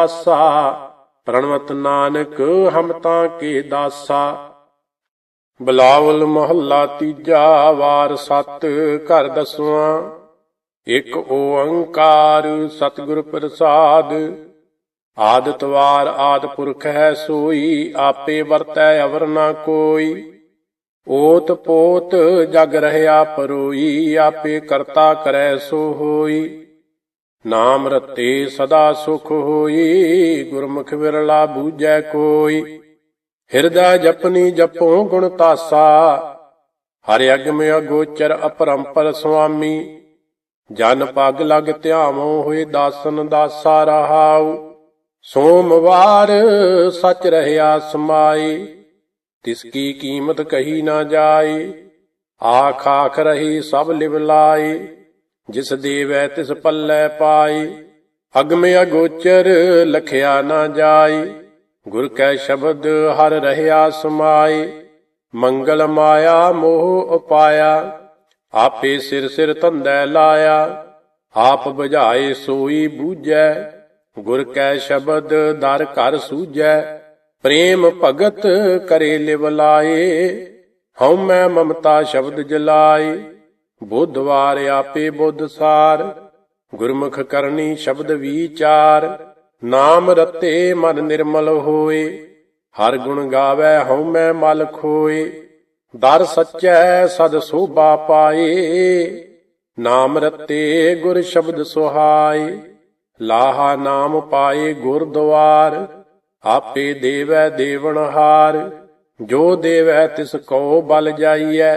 ਆਸਾ, ਪ੍ਰਣਵਤ ਨਾਨਕ, ਹਮ ਤਾਂ ਕੇ ਦਾਸਾ। ਬਲਾਵਲ ਮਹੱਲਾ ਤੀਜਾ, ਵਾਰ ਸਤ, ਘਰ ਦਸਵਾਂ। ਇੱਕ ਓੰਕਾਰ ਸਤਿਗੁਰ ਪ੍ਰਸਾਦ। ਆਦਿਤਵਾਰ ਆਦ ਪੁਰਖ ਹੈ ਸੋਈ, ਆਪੇ ਵਰਤੈ ਅਵਰ ਨਾ ਕੋਈ। ਓਤ ਪੋਤ ਜਗ ਰਹਿਆ ਪਰੋਈ, ਆਪੇ ਕਰਤਾ ਕਰੈ ਸੋ ਹੋਈ। ਨਾਮ ਰਤੇ ਸਦਾ ਸੁਖ ਹੋਈ, ਗੁਰਮੁਖ ਵਿਰਲਾ ਬੂਝੈ ਕੋਈ। ਹਿਰਦੈ ਜਪਨੀ ਜਪੋ ਗੁਣ ਤਾਸਾ, ਹਰਿ ਅਗਮ ਅਗੋਚਰ ਅਪਰੰਪਰ ਸੁਆਮੀ। ਜਨ ਪਗ ਲਗ ਧਿਆਵੋ ਹੋਏ ਦਾਸਨ ਦਾਸਾ ਰਹਾਉ ਸੋਮਵਾਰ ਸਚ ਰਹਿਆ ਸਮਾਈ। ਤਿਸ ਕੀ ਕੀਮਤ ਕਹੀ ਨਾ ਜਾਏ ਆਖ ਆਖ ਰਹੀ ਸਭ ਲਿਵ ਲਾਏ ਜਿਸ ਦੇਵੈ ਤਿਸ ਪੱਲੇ ਪਾਈ, ਅਗਮ ਅਗੋਚਰ ਲਖਿਆ ਨਾ ਜਾਈ। ਗੁਰ ਕੈ ਸ਼ਬਦ ਹਰ ਰਹਿਆ ਸਮਾਈ, ਮੰਗਲ ਮਾਇਆ ਮੋਹ ਉਪਾਇਆ। ਆਪੇ ਸਿਰ ਸਿਰ ਧੰਦੈ ਲਾਇਆ, ਆਪ ਬੁਝਾਏ ਸੋਈ ਬੂਝੈ। ਗੁਰ ਕੈ ਸ਼ਬਦ ਦਰ ਘਰ ਸੂਝੈ, ਪ੍ਰੇਮ ਭਗਤ ਕਰੇ ਲਿਵ ਲਾਏ। ਹਉ ਮੈਂ ਮਮਤਾ ਸ਼ਬਦ ਜਲਾਏ। ਬੁੱਧਵਾਰ ਆਪੇ ਬੁੱਧ ਸਾਰ, ਗੁਰਮੁਖ ਕਰਨੀ ਸ਼ਬਦ ਵਿਚਾਰ, ਨਾਮ ਰਤੇ ਮਨ ਨਿਰਮਲ ਹੋਏ, ਹਰ ਗੁਣ ਗਾਵੇ ਹਉ ਮੈਂ ਮਲ ਖੋਏ, ਦਰ ਸੱਚੈ ਸਦ ਸੋਭਾ ਪਾਏ, ਨਾਮ ਰਤੇ ਗੁਰ ਸ਼ਬਦ ਸੁਹਾਏ, ਲਾਹਾ ਨਾਮ ਪਾਏ ਗੁਰਦੁਆਰ ਆਪੇ ਦੇਵੈ ਦੇਵਨ ਹਾਰ, ਜੋ ਦੇਵੈ ਤਿਸ ਕੋ ਬਲ ਜਾਈਐ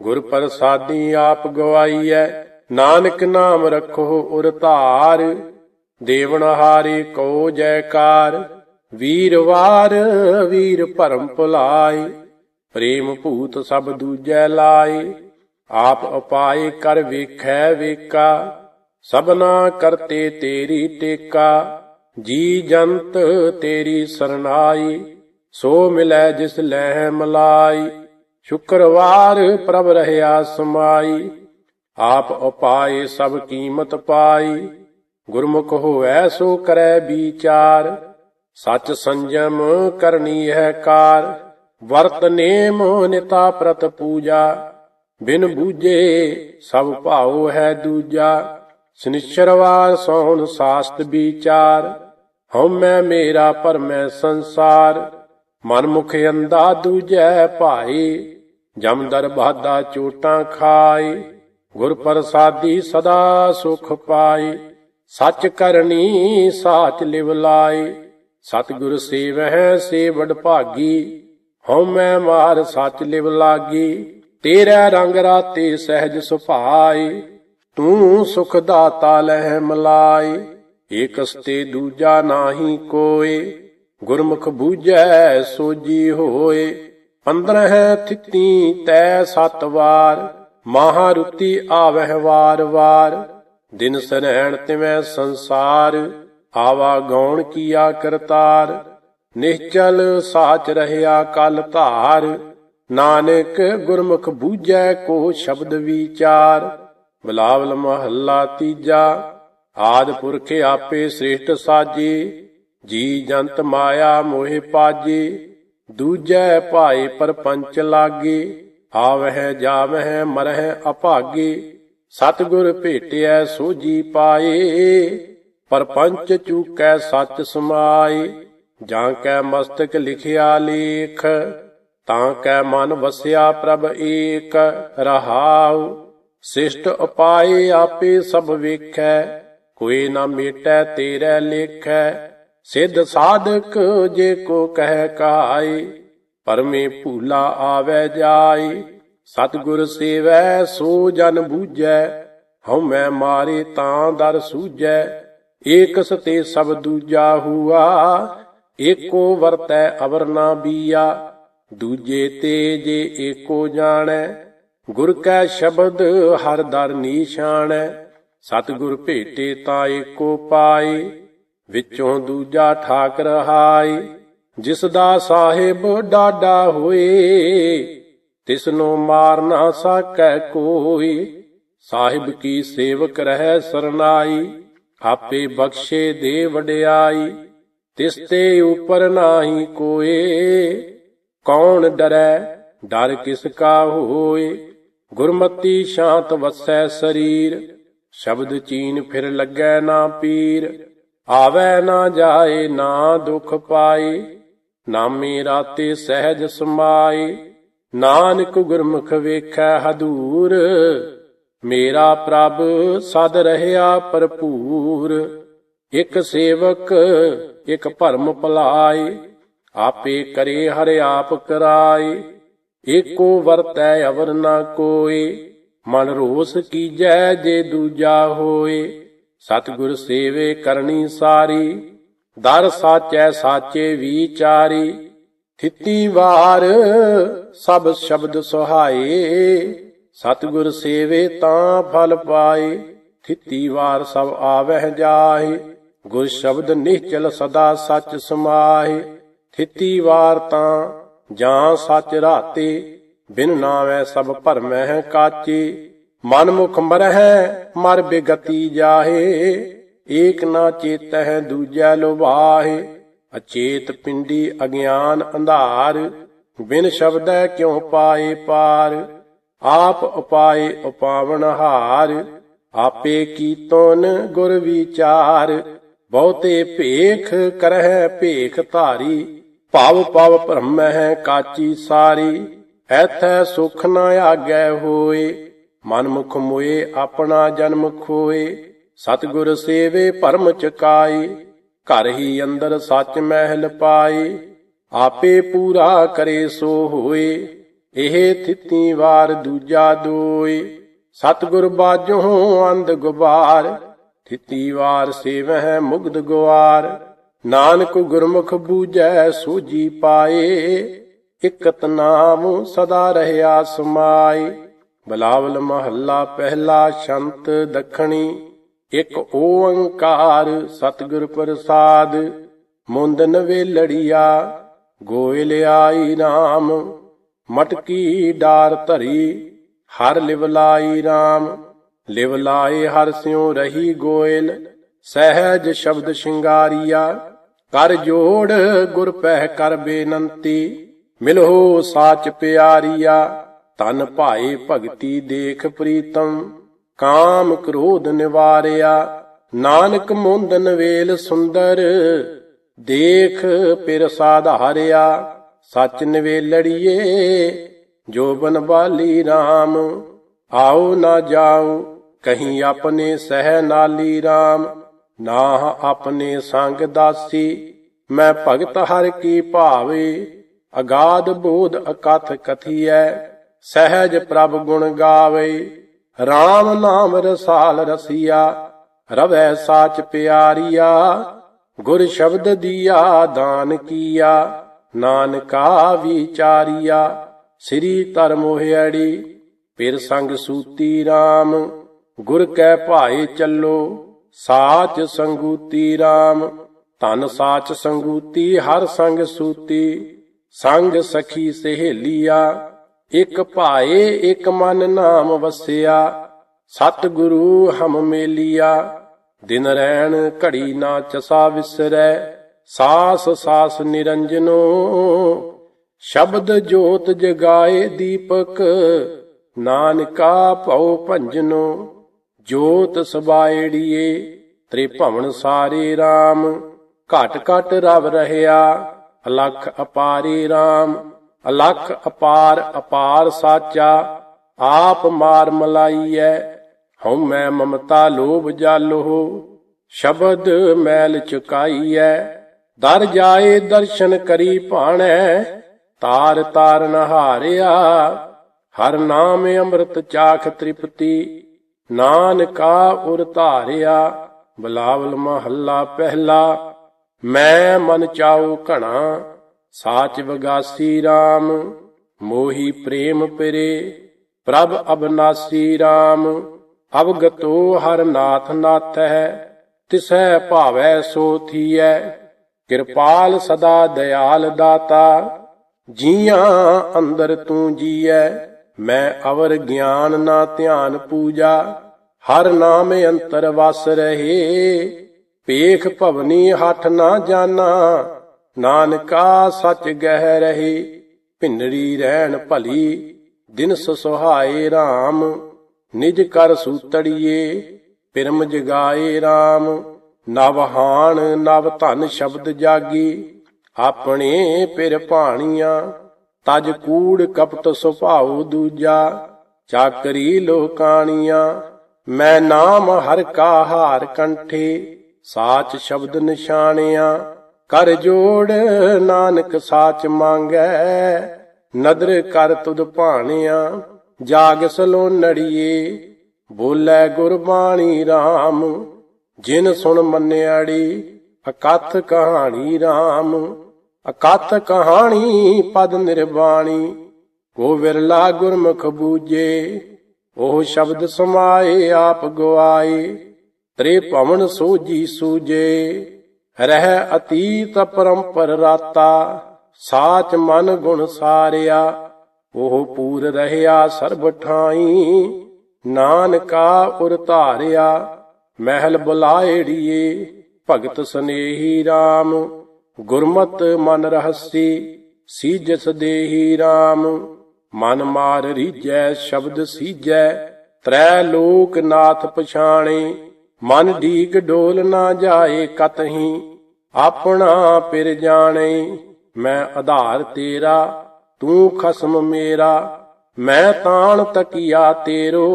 ਗੁਰ ਪ੍ਰਸਾਦੀ ਆਪ ਗਵਾਈਐ, ਨਾਨਕ ਨਾਮ ਰੱਖੋ ਉਰ ਧਾਰ ਦੇਵਨ ਹਾਰੇ ਕੋ ਜੈਕਾਰ ਵੀਰਵਾਰ ਵੀਰ ਭਰਮ ਭੁਲਾਈ ਪ੍ਰੇਮ ਭੂਤ ਸਭ ਦੂਜੈ ਲਾਏ, ਆਪ ਉਪਾਏ ਕਰ ਵੇਖੈ ਵੇਕਾ, ਸਭਨਾ ਕਰਤੇ ਤੇਰੀ ਟੇਕਾ, ਜੀ ਜੰਤ ਤੇਰੀ ਸਰਨਾਈ ਸੋ ਮਿਲੈ ਜਿਸ ਲੈ ਮਲਾਈ ਸ਼ੁਕਰਵਾਰ ਪ੍ਰਭ ਰਹਿਆ ਸਮਾਈ, ਆਪ ਉਪਾਏ ਸਭ ਕੀਮਤ ਪਾਈ। ਗੁਰਮੁਖ ਹੋਐ ਸੋ ਕਰੈ ਵਿਚਾਰ, ਸਚ ਸੰਜਮ ਕਰਨੀ ਹੈ ਕਾਰ। ਵਰਤ ਨੇਮ ਨਿਤਾ ਪ੍ਰਤ ਪੂਜਾ, ਬਿਨ ਬੂਝੇ ਸਭ ਭਾਉ ਹੈ ਦੂਜਾ। ਸਨਿਚਰਵਾਰ ਸੋਹਣ ਸਾਸਤ ਵਿਚਾਰ ਹਉ ਮੈਂ ਮੇਰਾ ਪਰਮੈ ਸੰਸਾਰ। ਮਨ ਮੁਖ ਅੰਦਾ ਦੂਜੈ ਭਾਈ ਜਮਦਰ ਬਾਦਾ ਚੋਟਾਂ ਖਾਈ, ਗੁਰ ਪ੍ਰਸਾਦੀ ਸਦਾ ਸੁਖ ਪਾਈ, ਸੱਚ ਕਰਨੀ ਸਾਚ ਲਿਵ ਲਾਈ, ਸਤਿਗੁਰ ਸੇਵਹਿ ਸੇ ਭਾਗੀ, ਹਉ ਮੈਂ ਮਾਰ ਸੱਚ ਲਿਵ ਲਾਗੀ, ਤੇਰਾ ਰੰਗ ਰਾਤੇ ਸਹਿਜ ਸੁਭਾਈ, ਤੂੰ ਸੁਖ ਦਾਤਾ ਲਹਿ ਮਲਾਈ, ਏਕਸ ਤੇ ਦੂਜਾ ਨਾਹੀ ਕੋਏ ਗੁਰਮੁਖ ਬੂਝੈ ਸੋਜੀ ਹੋਏ, ਪੰਦਰਹ ਥਿਤੀ ਤੈ ਸਤ ਵਾਰ ਮਹਾਰੁਤੀ ਆਵਹਿ ਵਾਰ ਵਾਰ। ਦਿਨ ਸਰਹਿਣ ਤਿਵੈ ਸੰਸਾਰ, ਆਵਾ ਗੌਣ ਕੀਆ ਕਰਤਾਰ। ਨਿਹਚਲ ਸਾਚ ਰਹਿਆ ਕਲ ਧਾਰ, ਨਾਨਕ ਗੁਰਮੁਖ ਬੂਝੈ ਕੋ ਸ਼ਬਦ ਵਿਚਾਰ। ਬਲਾਵਲ ਮਹੱਲਾ ਤੀਜਾ, ਆਦ ਪੁਰਖ ਆਪੇ ਸ੍ਰੇਸ਼ਟ ਸਾਜੀ। ਜੀ ਜੰਤ ਮਾਇਆ ਮੋਹਿ ਪਾਜੀ, ਦੂਜੈ ਭਾਏ ਪਰਪੰਚ ਲਾਗੇ, ਆਵਹਿ ਜਾਵਹਿ ਮਰਹਿ ਅਭਾਗੇ, ਸਤਿਗੁਰ ਭੇਟਿਐ ਸੋਜੀ ਪਾਏ, ਪਰਪੰਚ ਚੂਕੈ ਸੱਚ ਸਮਾਏ, ਜਾਂ ਕੈ ਮਸਤਕ ਲਿਖਿਆ ਲੇਖ, ਤਾਂ ਕੈ ਮਨ ਵਸਿਆ ਪ੍ਰਭ ਏਕ, ਰਹਾਉ, ਸਿਸ਼ਟ ਉਪਾਏ ਆਪੇ ਸਭ ਵੇਖੈ, ਕੋਈ ਨਾ ਮੇਟੈ ਤੇਰੇ ਲੇਖੈ ਸਿੱਧ ਸਾਧਕ ਜੇ ਕੋ ਕਹਿ ਕਾਈ ਪਰਮੇ ਭੂਲਾ ਆਵੈ ਜਾਈ ਸਤਿਗੁਰ ਸੇਵੈ, ਸੋ ਜਨ ਬੂਝੈ ਹਉ ਮੈਂ ਮਾਰੇ ਤਾਂ ਦਰ ਸੂਝੈ। ਏਕਸ ਤੇ ਸਭ ਦੂਜਾ ਹੁਆ, ਏਕੋ ਵਰਤੈ ਅਵਰ ਨਾ ਬੀਆ। ਦੂਜੇ ਤੇ ਜੇ ਏਕੋ ਜਾਣੈ, ਗੁਰ ਕੈ ਸ਼ਬਦ ਹਰ ਦਰ ਨੀਸ਼ਾਨੈ ਸਤਿਗੁਰ ਭੇਟੇ ਤਾਂ ਏਕੋ ਪਾਏ। ਵਿੱਚੋਂ ਦੂਜਾ ਠਾਕ ਰਹਾਈ ਜਿਸ ਦਾ ਸਾਹਿਬ ਡਾਡਾ ਹੋਏ ਤਿਸ ਨੂੰ ਮਾਰ ਨਾ ਸਕੈ ਕੋਈ ਸਾਹਿਬ ਕੀ ਸੇਵਕ ਰਹਿ ਸਰਨਾਈ, ਆਪੇ ਬਖਸ਼ੇ ਦੇ ਵਡਿਆਈ, ਤਿਸ ਤੇ ਉਪਰ ਨਾਹੀ ਕੋਏ, ਕੌਣ ਡਰੈ, ਡਰ ਕਿਸ ਕਾ ਹੋਏ, ਗੁਰਮਤੀ ਸ਼ਾਂਤ ਵਸੈ ਸਰੀਰ, ਸ਼ਬਦ ਚੀਨ ਫਿਰ ਲੱਗੈ ਨਾ ਪੀਰ ਆਵੈ ਨਾ ਜਾਏ, ਨਾ ਦੁਖ ਪਾਏ ਨਾਮੇ ਰਾਤੇ ਸਹਿਜ ਸਮਾਏ ਨਾਨਕ ਗੁਰਮੁਖ ਵੇਖੈ ਹਦੂਰ, ਮੇਰਾ ਪ੍ਰਭ ਸਦ ਰਹਿਆ ਭਰਪੂਰ। ਇਕ ਸੇਵਕ, ਇਕ ਭਰਮ ਭਲਾਏ ਆਪੇ ਕਰੇ ਹਰਿ ਆਪ ਕਰਾਏ ਏਕੋ ਵਰਤੈ, ਅਵਰ ਨਾ ਕੋਏ ਮਨ ਰੋਸ ਕੀਜੈ ਜੇ ਦੂਜਾ ਹੋਏ। ਸਤਿਗੁਰ ਸੇਵੇ ਕਰਨੀ ਸਾਰੀ, ਦਰ ਸਾਚੈ ਸਾਚੇ ਵਿਚਾਰੀ, ਥਿਤੀ ਵਾਰ ਸਭ ਸ਼ਬਦ ਸੁਹਾਏ। ਸਤਿਗੁਰ ਸੇਵੇ ਤਾਂ ਫਲ ਪਾਏ, ਥਿਤੀ ਵਾਰ ਸਭ ਆਵਹਿ ਜਾਏ ਗੁਰ ਸ਼ਬਦ ਨਿਹਚਲ ਸਦਾ ਸੱਚ ਸਮਾਏ ਥਿਤੀ ਵਾਰ ਤਾਂ ਜਾਂ ਸੱਚ ਰਾਤੇ, ਬਿਨ ਨਾਵੈ ਸਭ ਭਰਮਹਿ ਕਾਚੇ। ਮਨ ਮੁਖ ਮਰਹਿ, ਮਰ ਬੇਗਤੀ ਜਾਹੇ, ਏਕ ਨਾ ਚੇਤਹਿ ਦੂਜੈ ਲੋਭਾਹੇ। ਅਚੇਤ ਪਿੰਡੀ ਅਗਿਆਨ ਅੰਧਾਰ, ਬਿਨ ਸ਼ਬਦੈ ਕਿਉ ਪਾਏ ਪਾਰ? ਆਪ ਉਪਾਏ ਉਪਾਵਨ ਹਾਰ, ਆਪੇ ਕੀਤੋਨ ਗੁਰ ਵਿਚਾਰ। ਬਹੁਤੇ ਭੇਖ ਕਰਹਿ ਭੇਖ ਧਾਰੀ, ਭਵ ਪਵ ਭ੍ਰਮਹਿ ਕਾਚੀ ਸਾਰੀ। ਐਥੈ ਸੁਖ ਨ ਆਗੈ ਹੋਏ। ਮਨ ਮੁਖ ਮੋਏ, ਆਪਣਾ ਜਨਮ ਖੋਏ। ਸਤਿਗੁਰ ਸੇਵੇ, ਭਰਮ ਚਕਾਈ ਘਰ ਹੀ ਅੰਦਰ ਸੱਚ ਮਹਿਲ ਪਾਏ। ਆਪੇ ਪੂਰਾ ਕਰੇ ਸੋ ਹੋਏ। ਇਹ ਥਿੱਤੀ ਵਾਰ ਦੂਜਾ ਦੋਏ। ਸਤਿਗੁਰ ਬਾਝੋਂ ਅੰਧ ਗੁਬਾਰ। ਥਿਤੀ ਵਾਰ ਸੇਵਹਿ ਮੁਗਦ ਗੁਆਰ। ਨਾਨਕ ਗੁਰਮੁਖ ਬੂਝੈ ਸੂਜੀ ਪਾਏ। ਇਕਤ ਨਾਮ ਸਦਾ ਰਹਿਆ ਸਮਾਏ। ਬਲਾਵਲ ਮਹੱਲਾ ਪਹਿਲਾ ਸ਼ੰਤ ਦਖਣੀ, ਇਕ ਓੰਕਾਰ ਸਤਿਗੁਰ ਪ੍ਰਸਾਦ ਮੁੰਦਨ ਵੇਲੜੀਆ ਗੋਇਲ ਆਈ RAM ਮਟਕੀ ਡਾਰ ਧਰੀ, ਹਰ ਲਿਵ ਲਾਈ RAM ਲਿਵ ਲਾਏ ਹਰ ਸਿਉ ਰਹੀ ਗੋਇਲ, ਸਹਿਜ ਸ਼ਬਦ ਸ਼ਿੰਗਾਰੀਆ, ਕਰ ਜੋੜ ਗੁਰ ਪਹਿ ਕਰ ਬੇਨੰਤੀ, ਮਿਲੋ ਸਾਚ ਪਿਆਰੀਆ। ਤਨ ਭਾਏ ਭਗਤੀ ਦੇਖ ਪ੍ਰੀਤਮ, ਕਾਮ ਕ੍ਰੋਧ ਨਿਵਾਰਿਆ। ਨਾਨਕ ਮੁੰਦਨ ਵੇਲ ਸੁੰਦਰ, ਦੇਖ ਪਿਰ ਸਾਧਾਰਿਆ ਸਚ ਨਵੇਲੜੀਏ, ਜੋ ਬਨ ਬਾਲੀ RAM ਆਓ ਨਾ ਜਾਓ ਕਹੀਂ ਆਪਣੇ ਸਹਿ ਨਾਲੀ RAM ਨਾ ਆਪਣੇ ਸੰਗ ਦਾਸੀ, ਮੈਂ ਭਗਤ ਹਰ ਕੀ ਭਾਵੇ। ਅਗਾਧ ਬੋਧ ਅਕਥ ਕਥੀਐ ਸਹਿਜ ਪ੍ਰਭ ਗੁਣ ਗਾਵੇ RAM ਨਾਮ ਰਸਾਲ ਰਸੀਆ, ਰਵੈ ਸਾਚ ਪਿਆਰੀਆ। ਗੁਰ ਸ਼ਬਦ ਦੀਆ ਦਾਨ ਕੀਆ, ਨਾਨਕਾ ਵਿਚਾਰੀਆ। ਸ੍ਰੀ ਧਰਮ ਹੋਇੜੀ ਪਿਰ ਸੰਗ ਸੂਤੀ RAM ਗੁਰ ਕੈ ਭਾਏ ਚੱਲੋ, ਸਾਚ ਸੰਗੂਤੀ RAM ਧਨ ਸਾਚ ਸੰਗੂਤੀ, ਹਰ ਸੰਗ ਸੂਤੀ। ਸੰਗ ਸਖੀ ਸਹੇਲੀਆ ਇਕ ਭਾਏ ਇਕ ਮਨ ਨਾਮ ਵਸਿਆ ਸਤ ਗੁਰੂ ਹਮ ਮੇਲੀਆ। ਦਿਨ ਰਹਿਣ ਘੜੀ ਨਾ ਚਸਾ ਵਿਸਰੈ, ਸਾਸ ਸਾਸ ਨਿਰੰਜਨੋ। ਸ਼ਬਦ ਜੋਤ ਜਗਾਏ ਦੀਪਕ, ਨਾਨਕਾ ਭਉ ਭੰਜਨੋ। ਜੋਤ ਸਬਾਇੜੀਏ ਤ੍ਰੇ ਭਵਨ ਸਾਰੇ RAM ਘਟ ਘਟ ਰਵ ਰਹਿਆ ਅਲਖ ਅਪਾਰੇ RAM ਅਲਖ ਅਪਾਰ ਅਪਾਰ ਸਾਚਾ, ਆਪ ਮਾਰ ਮਲਾਈਐ, ਹਉ ਮੈਂ ਮਮਤਾ ਲੋਭ ਜਾਲੋ, ਸ਼ਬਦ ਮੈਲ ਚੁਕਾਈਐ, ਦਰ ਜਾਏ ਦਰਸ਼ਨ ਕਰੀ ਭਾਣੈ, ਤਾਰ ਤਾਰ ਨਹਾਰਿਆ, ਹਰ ਨਾਮ ਅੰਮ੍ਰਿਤ ਚਾਖ ਤ੍ਰਿਪਤੀ, ਨਾਨਕਾ ਉਰ ਧਾਰਿਆ, ਬਲਾਵਲ ਮਹੱਲਾ ਪਹਿਲਾ, ਮੈਂ ਮਨ ਚਾਉ ਘਣਾ ਸਾਚ ਵਗਾਸੀ RAM ਮੋਹੀ ਪ੍ਰੇਮ ਪਰੇ, ਪ੍ਰਭ ਅਬਨਾਸੀ RAM ਅਵਗਤੋ ਹਰ ਨਾਥ ਨਾਥ ਹੈ ਤਿਸੈ ਭਾਵੈ ਸੋ ਥੀਐ, ਕਿਰਪਾਲ ਸਦਾ ਦਇਆਲ ਦਾਤਾ, ਜੀਆਂ ਅੰਦਰ ਤੂੰ ਜੀਐ, ਮੈਂ ਅਵਰ ਗਿਆਨ ਨਾ ਧਿਆਨ ਪੂਜਾ, ਹਰ ਨਾਮ ਅੰਤਰ ਵਸ ਰਹੇ ਪੇਖ ਭਵਨੀ ਹੱਠ ਨਾ ਜਾਣਾ ਨਾਨਕਾ ਸੱਚ ਗਹਿ ਰਹੇ, ਭਿੰਨਰੀ ਰਹਿਣ ਭਲੀ ਦਿਨ ਸੁਹਾਏ RAM ਨਿਜ ਕਰ ਸੂਤੜੀਏ ਪਿਰਮ ਜਗਾਏ RAM ਨਵਹਾਨ ਨਵ ਧਨ ਸ਼ਬਦ ਜਾਗੀ, ਆਪਣੇ ਪਿਰ ਭਾਣੀਆਂ, ਤਜ ਕੂੜ ਕਪਟ ਸੁਭਾਉ ਦੂਜਾ, ਚਾਕਰੀ ਲੋਕਾਣੀਆਂ ਮੈਂ ਨਾਮ ਹਰ ਕਾ ਹਾਰ ਕੰਠੇ, ਸਾਚ ਸ਼ਬਦ ਨਿਸ਼ਾਨਿਆ ਕਰ ਜੋੜ ਨਾਨਕ ਸਾਚ ਮੰਗੈ, ਨਦਰ ਕਰ ਤੁਧ ਭਾਣਿਆ, ਜਾਗ ਸਲੋ ਨੜੀਏ। ਬੋਲੇ ਗੁਰਬਾਣੀ RAM ਜਿਨ ਸੁਣ ਮੰਨਿਆੜੀ, ਅਕਥ ਕਹਾਣੀ RAM ਅਕਥ ਕਹਾਣੀ ਪਦ ਨਿਰਵਾਣੀ ਕੋ ਵਿਰਲਾ ਗੁਰਮੁਖ ਬੂਜੇ ਉਹ ਸ਼ਬਦ ਸਮਾਏ, ਆਪ ਗਵਾਏ, ਤ੍ਰੇ ਭਵਨ ਸੋਜੀ ਸੂਜੇ ਰਹਿ ਅਤੀਤ ਪਰੰਪਰ ਰਾਤਾ, ਸਾਚ ਮਨ ਗੁਣ ਸਾਰਿਆ, ਉਹ ਪੂਰ ਰਹਿਆ ਸਰਬ ਠਾਈ। ਨਾਨਕਾ ਉਰ ਧਾਰਿਆ, ਮਹਿਲ ਬੁਲਾਏੜੀਏ, ਭਗਤ ਸਨੇਹੀ RAM ਗੁਰਮਤ ਮਨ ਰਹਸੀ, ਸੀਜਸ ਦੇਹੀ RAM ਮਨ ਮਾਰ ਰੀਜੈ ਸ਼ਬਦ ਸੀਜੈ, ਤ੍ਰੈ ਲੋਕ ਨਾਥ ਪਛਾਣੇ। ਮਨ ਢੀਕ ਡੋਲ ਨਾ ਜਾਏ ਕਤਹੀ, ਆਪਣਾ ਪਿਰ ਜਾਣੇ, ਮੈਂ ਆਧਾਰ ਤੇਰਾ, ਤੂੰ ਖਸਮ ਮੇਰਾ, ਮੈਂ ਤਾਣ ਤਕੀਆ ਤੇਰੋ।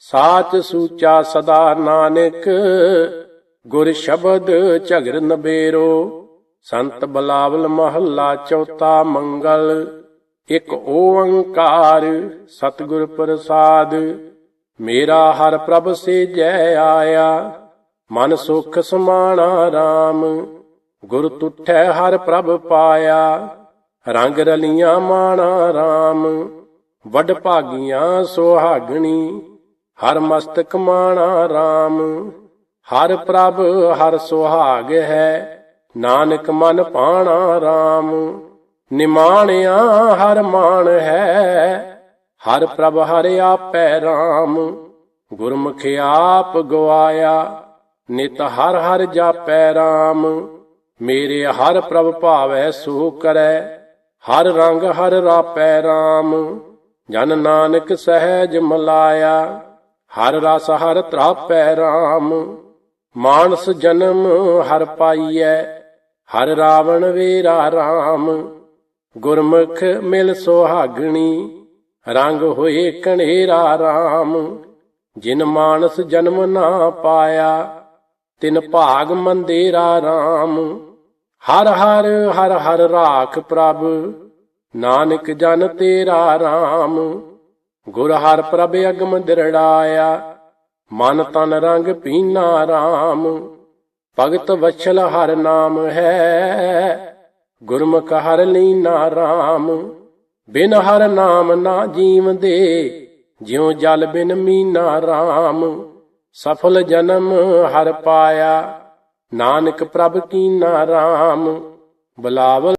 ਸਾਚ ਸੂਚਾ ਸਦਾ ਨਾਨਕ, ਗੁਰ ਸ਼ਬਦ ਝਗਰ ਨਬੇਰੋ। ਸੰਤ ਬਲਾਵਲ ਮਹੱਲਾ ਚੌਥਾ ਮੰਗਲ, ਇੱਕ ਓੰਕਾਰ ਸਤਿਗੁਰ ਪ੍ਰਸਾਦ। ਮੇਰਾ ਹਰ ਪ੍ਰਭ ਸੇ ਜੈ ਆਇਆ, ਮਨ ਸੁਖ ਸਮਾਣਾ RAM ਗੁਰ ਤੁਠੈ ਹਰ ਪ੍ਰਭ ਪਾਇਆ, ਰੰਗ ਰਲੀਆਂ ਮਾਣਾ RAM ਵੱਡ ਭਾਗੀਆਂ ਸੁਹਾਗਣੀ, ਹਰ ਮਸਤਕ ਮਾਣਾ RAM ਹਰ ਪ੍ਰਭ ਹਰ ਸੁਹਾਗ ਹੈ, ਨਾਨਕ ਮਨ ਪਾਣਾ RAM ਨਿਮਾਣਿਆ ਹਰ ਮਾਨ ਹੈ ਹਰ ਪ੍ਰਭ ਹਰ ਆਪੈ RAM ਗੁਰਮੁਖ ਆਪ ਗਵਾਇਆ, ਨਿਤ ਹਰ ਹਰ ਜਾਪੈ RAM ਮੇਰੇ ਹਰ ਪ੍ਰਭ ਭਾਵੈ ਸੋ ਕਰੈ, ਹਰ ਰੰਗ ਹਰ ਰਾਪੈ RAM ਜਨ ਨਾਨਕ ਸਹਿਜ ਮਲਾਇਆ, ਹਰ ਰਸ ਹਰ ਤਰਾਪੈ RAM ਮਾਨਸ ਜਨਮ ਹਰ ਪਾਈਐ, ਹਰ ਰਾਵਣ ਵੇਰਾ RAM ਗੁਰਮੁਖ ਮਿਲ ਸੁਹਾਗਣੀ ਰੰਗ ਹੋਏ ਕਣੇਰਾ RAM ਜਿਨ ਮਾਨਸ ਜਨਮ ਨਾ ਪਾਇਆ, ਤਿਨ ਭਾਗ ਮੰਦੇਰਾ RAM ਹਰ ਹਰ ਹਰ ਹਰ ਰਾਖ ਪ੍ਰਭ, ਨਾਨਕ ਜਨ ਤੇਰਾ RAM ਗੁਰ ਹਰ ਪ੍ਰਭ ਅਗਮ ਦਿਰੜਾਇਆ, ਮਨ ਤਨ ਰੰਗ ਪੀਨਾ RAM ਭਗਤ ਵਛਲ ਹਰ ਨਾਮ ਹੈ, ਗੁਰਮੁਖ ਹਰ ਲੀਨਾ RAM ਬਿਨ ਹਰ ਨਾਮ ਨਾ ਜੀਵਦੇ, ਜਿਉ ਜਲ ਬਿਨ ਮੀਨਾ RAM ਸਫਲ ਜਨਮ ਹਰ ਪਾਇਆ, ਨਾਨਕ ਪ੍ਰਭ ਕੀਨਾ RAM ਬਲਾਵਲ